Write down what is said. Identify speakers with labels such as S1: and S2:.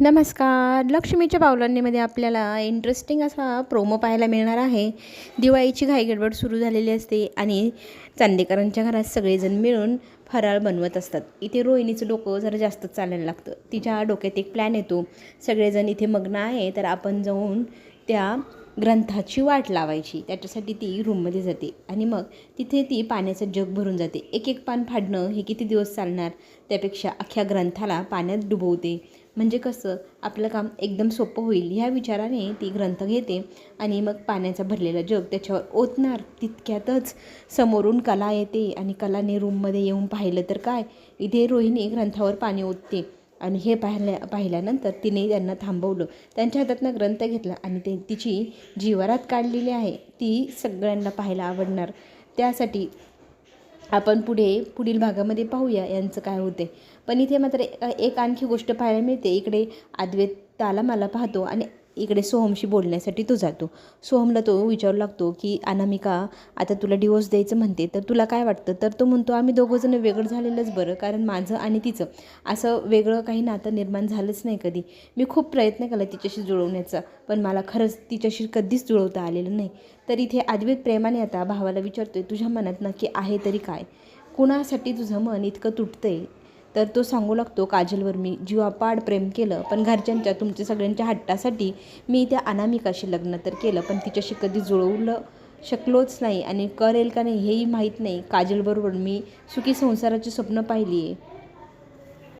S1: नमस्कार. लक्ष्मीच्या पावलांनीमध्ये आपल्याला इंटरेस्टिंग असा प्रोमो पाहायला मिळणार आहे. दिवाळीची घाई गडबड सुरू झालेली असते आणि चांदेकरांच्या घरात सगळेजण मिळून फराळ बनवत असतात. इथे रोहिणीचं डोकं जरा जास्तच चालायला लागतं. तिच्या डोक्यात एक प्लॅन येतो. सगळेजण इथे मग्न आहे तर आपण जाऊन त्या ग्रंथाची वाट लावायची. त्याच्यासाठी ती रूममध्ये जाते आणि मग तिथे ती पाण्याचं जग भरून जाते. एक एक पान फाडणं हे किती दिवस चालणार? त्यापेक्षा अख्ख्या ग्रंथाला पाण्यात डुबवते. म्हणजे कसं आपलं काम एकदम सोपं होईल. ह्या विचाराने ती ग्रंथ घेते आणि मग पाण्याचा भरलेला जग त्याच्यावर ओतणार. तितक्यातच समोरून कला येते आणि कलाने रूममध्ये येऊन पाहिलं तर काय? इथे रोहिणी ग्रंथावर पाणी ओतते आणि हे पाहिल्या पाहिल्यानंतर तिने त्यांना थांबवलं. त्यांच्या हातातनं ग्रंथ घेतला आणि ते तिची जीवारात काढलेली आहे. ती सगळ्यांना पाहायला आवडणार. त्यासाठी आपण पुढे पुढील भागामध्ये पाहूया यांचं काय होते पण इथे मात्र एक आणखी गोष्ट पाहायला मिळते. इकडे अद्वैत तालामाला मला पाहतो. आणि इकडे सोहमशी बोलण्यासाठी तो जातो. सोहमला तो विचारू लागतो की अनामिका आता तुला डिवोर्स द्यायचं म्हणते तर तुला काय वाटतं? तर तो म्हणतो आम्ही दोघंजण वेगळं झालेलंच बरं कारण माझं आणि तिचं असं वेगळं काही नातं निर्माण झालंच नाही कधी. मी खूप प्रयत्न केला तिच्याशी जुळवण्याचा पण मला खरंच तिच्याशी कधीच जुळवता आलेलं नाही. तर इथे अद्वैत प्रेमाने आता भावाला विचारतोय तुझ्या मनात नक्की आहे तरी काय? कुणासाठी तुझं मन इतकं तुटतंय? तर तो सांगू लागतो काजलवर मी जीवापाड प्रेम केलं पण घरच्यांच्या तुमच्या सगळ्यांच्या हट्टासाठी मी त्या अनामिकाशी लग्न तर केलं पण तिच्याशी कधी जुळवलं शकलोच नाही आणि करेल का नाही हेही माहीत नाही. काजलबरोबर मी सुखी संसाराची स्वप्न पाहिली आहे